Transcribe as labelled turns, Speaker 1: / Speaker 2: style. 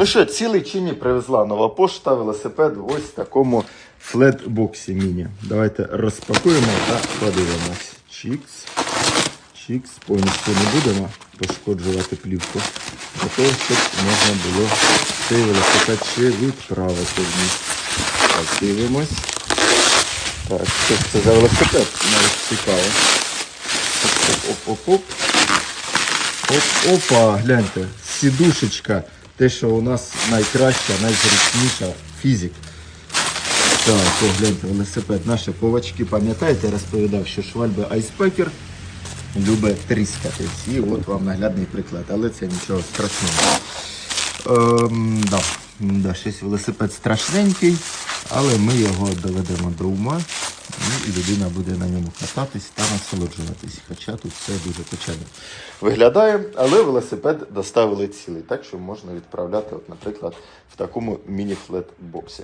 Speaker 1: Ну що, цілий чи ні привезла нова пошта, велосипед в ось такому флетбоксі міні. Давайте розпакуємо та подивимось. Чікс. Чікс. Повністю не будемо пошкоджувати плівку. Для того, щоб можна було цей велосипед ще відправити в них. Так. Так, що це за велосипед? Навіть цікаво. Оп-оп-оп-оп. Оп, опа, гляньте, сідушечка. Те, що у нас найкраща, найзручніша фізик. Так, о, велосипед. Наші повачки, пам'ятаєте, я розповідав, що швальби айспекер любить тріскатись. І от вам наглядний приклад, але це нічого страшного. Ем, да. Да, щось велосипед страшненький, але ми його доведемо до ума. Ну, і людина буде на ньому кататись та насолоджуватись. Хоча тут все дуже печально. Виглядає, але велосипед доставили цілий, так що можна відправляти, от, наприклад, в такому міні-флет-боксі.